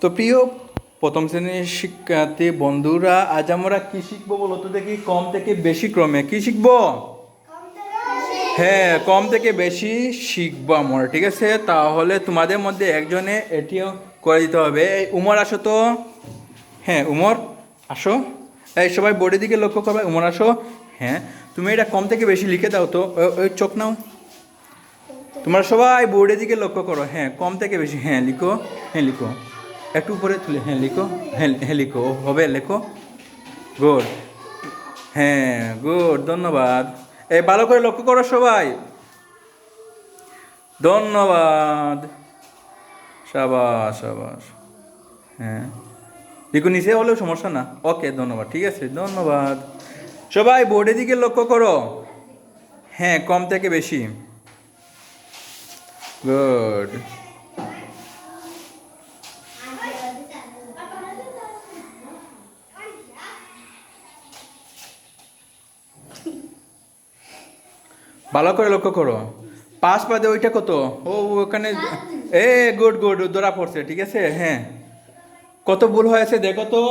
তো প্রিয় প্রথম শ্রেণির শিক্ষার্থী বন্ধুরা, আজ আমরা কি শিখব বলো তো দেখি, কম থেকে বেশি ক্রমে কি শিখব? হ্যাঁ কম থেকে বেশি শিখব আমরা, ঠিক আছে? তাহলে তোমাদের মধ্যে একজনে এটিও করে দিতে হবে। এই উমর, আসো তো। হ্যাঁ উমর, আসো। এই সবাই বোর্ডের দিকে লক্ষ্য করবে, উমর, আসো। হ্যাঁ তুমি এটা কম থেকে বেশি লিখে দাও তো। ওই- চোখ নাও। তোমরা সবাই বোর্ডের দিকে লক্ষ্য করো। হ্যাঁ কম থেকে বেশি হ্যাঁ লিখো। হ্যাঁ লিখো। একটু উপরে তুলে হ্যাঁ লিখো হ্যাঁ হ্যাঁ লিখো হবে, লেখো। গুড হ্যাঁ গুড, ধন্যবাদ। এই ভালো করে লক্ষ্য করো সবাই। ধন্যবাদ। সাবাস সাবাস হ্যাঁ। লিখো নিচে হলেও সমস্যা না। ওকে, ধন্যবাদ, ঠিক আছে, ধন্যবাদ। সবাই বোর্ডের দিকে লক্ষ্য করো। হ্যাঁ কম থেকে বেশি। গুড। ভালো করে লক্ষ্য করো। পাঁচ পাদে ওইটা কত? ও ওখানে এ গুড গুড ধরা পড়ছে ঠিক আছে? হ্যাঁ। কত ভুল হয়েছে দেখো তো।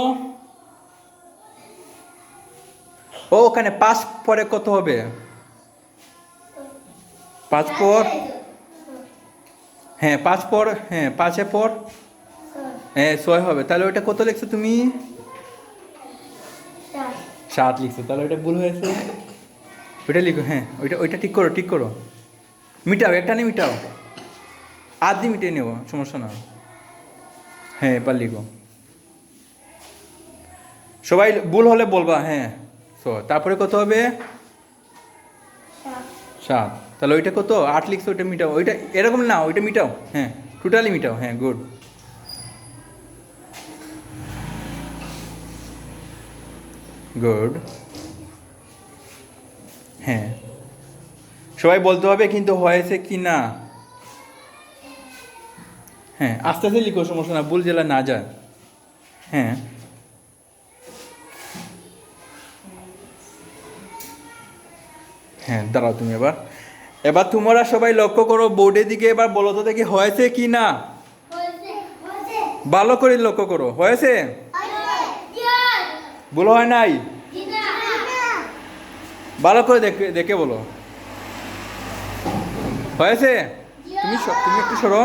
ও ওখানে পাঁচ পরে কত হবে? পাঁচ পর? হ্যাঁ পাঁচ পর হ্যাঁ পাঁচে পর? হ্যাঁ ছয় হবে। তাহলে ওইটা কত লিখছো তুমি? সাত লিখছো। তাহলে ওইটা ভুল হয়েছে। ওইটা লিখো হ্যাঁ ওইটা ওইটা ঠিক করো ঠিক করো। মিটাও, একটা নেই মিটাও। আধ দিয়ে মিটিয়ে নেব, সমস্যা না। হ্যাঁ এবার লিখো। সবাই ভুল হলে বলবা হ্যাঁ। তো তারপরে কত হবে? সাত। তাহলে ওইটা কত? আট লিখছো, ওইটা মিটাও। ওইটা এরকম না, ওইটা মিটাও হ্যাঁ। টোটালি মিটাও হ্যাঁ গুড গুড হ্যাঁ। সবাই বলতে হবে কিন্তু হয়েছে কি না। হ্যাঁ আস্তে আস্তে লিখো সমস্যা না ভুল জেলা না যায় হ্যাঁ। হ্যাঁ দাঁড়াও তুমি এবার। এবার তোমরা সবাই লক্ষ্য করো বোর্ডের দিকে এবার বলো তো দেখি হয়েছে কি না। ভালো করে লক্ষ্য করো হয়েছে? ভুল হয় নাই? ভালো করে দেখে দেখে বলো। হয়েছে? তুমি তুমি একটু সরো।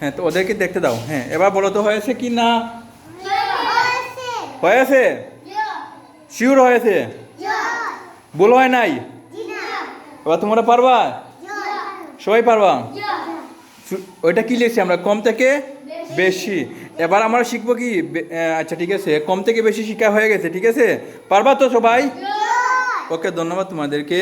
হ্যাঁ তো ওদেরকে দেখতে দাও। হ্যাঁ এবার বলো তো হয়েছে কি না? হয়েছে? শিওর হয়েছে? ভুল হয় নাই? এবার তোমরা পারবা? সবাই পারবা? ওইটা কি লিখছি আমরা? কম থেকে বেশি। এবার আমরা শিখব কি? আচ্ছা ঠিক আছে। কম থেকে বেশি শিক্ষা হয়ে গেছে, ঠিক আছে? পারবা তো সবাই? ওকে ধন্যবাদ তোমাদেরকে।